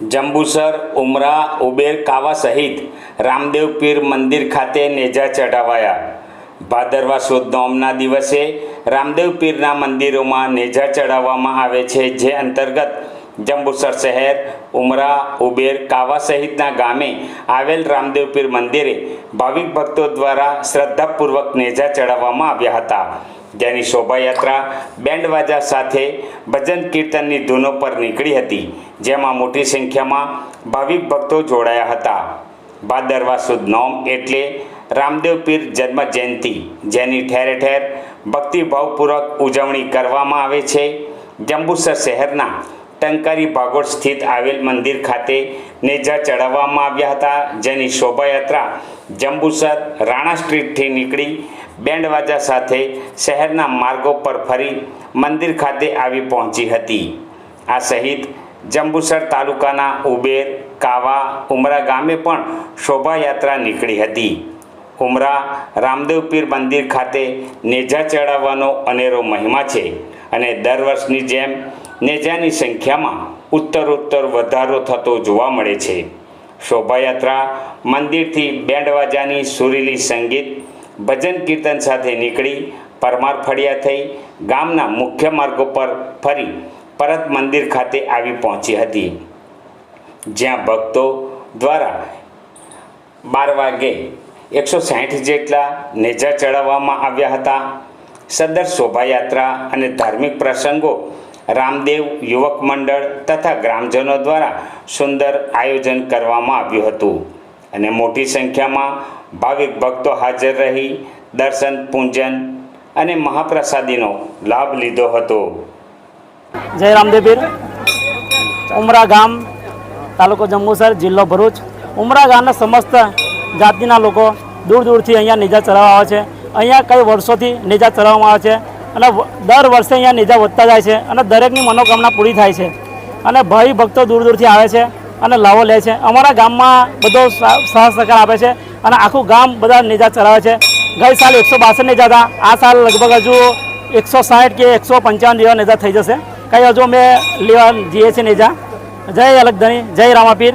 જંબુસર, ઉમરા, Uber, કાવા સહિત રામદેવ પીર મંદિર ખાતે નેજા ચઢાવાયા. ભાદરવા સુદ નોમના દિવસે રામદેવ પીરના મંદિરોમાં નેજા ચડાવવામાં આવે છે, જે અંતર્ગત જંબુસર શહેર, ઉમરા, ઉબેર, કાવા સહિતના ગામે આવેલ રામદેવ પીર મંદિરે ભાવિક ભક્તો દ્વારા શ્રદ્ધાપૂર્વક નેજા ચડાવવામાં આવ્યા હતા. જેની શોભાયાત્રા બેન્ડવાજા સાથે ભજન કીર્તનની ધૂનો પર નીકળી હતી, જેમાં મોટી સંખ્યામાં ભાવિક ભક્તો જોડાયા હતા. ભાદરવા સુદ નોમ એટલે રામદેવ પીર જન્મ જયંતિ, જેની ઠેર ઠેર ભક્તિભાવપૂર્વક ઉજવણી કરવામાં આવે છે. જંબુસર શહેરના ટંકારી ભાગોળ સ્થિત આવેલ મંદિર ખાતે નેજા ચડાવવામાં આવ્યા હતા, જેની શોભાયાત્રા જંબુસર રાણા સ્ટ્રીટથી નીકળી બેન્ડવાજા સાથે શહેરના માર્ગો પર ફરી મંદિર ખાતે આવી પહોંચી હતી. આ સહિત જંબુસર તાલુકાના ઉબેર, કાવા, ઉમરા ગામે પણ શોભાયાત્રા નીકળી હતી. ઉમરા રામદેવ પીર મંદિર ખાતે નેજા ચડાવવાનો અનેરો મહિમા છે અને દર વર્ષની જેમ નેજાની સંખ્યામાં ઉત્તરોત્તર વધારો થતો જોવા મળે છે. શોભાયાત્રા મંદિરથી બેન્ડવાજાની સુરીલી સંગીત ભજન કીર્તન સાથે નીકળી પરમાર ફળિયા થઈ ગામના મુખ્ય માર્ગો પર ફરી પરત મંદિર ખાતે આવી પહોંચી હતી. જ્યાં ભક્તો દ્વારા બાર વાગે એકસો સાહીઠ જેટલા નેજા ચડાવવામાં આવ્યા હતા. સદર શોભાયાત્રા અને ધાર્મિક પ્રસંગો રામદેવ યુવક મંડળ તથા ગ્રામજનો દ્વારા સુંદર આયોજન કરવામાં આવ્યું હતું. અને મોટી સંખ્યામાં ભાવિક ભક્તો હાજર રહી, દર્શન, પૂજન અને મહાપ્રસાદીનો લાભ લીધો હતો. જય રામદેવીર ઉમરા ગામ, તાલુકો જંબુસર જિલ્લો ભરૂચ. ઉમરા ગામના સમસ્ત જાતિના લોકો દૂર દૂરથી અહીંયા નેજા ચલાવવા આવે છે. અહીંયા કઈ વર્ષોથી નેજા ચડાવવામાં આવે છે અને દર વર્ષે અહીંયા નેજા વધતા જાય છે અને દરેકની મનોકામના પૂરી થાય છે. અને ભાઈ ભક્તો દૂર દૂરથી આવે છે. અને લાવો લે છે. અમારા ગામમાં બધો સા- સાથ સહકાર આપે છે અને આખું ગામ બધા નેજા ચલાવે છે. ગઈ સાલ એકસો બાસઠ નેજા હતા, આ સાલ લગભગ હજુ એકસો સાઠ કે એકસો પંચાવન જેવા નેજા થઈ જશે. કંઈ હજુ અમે લેવા જઈએ છીએ નેજા. જય અલગધણી જય રામાપીર.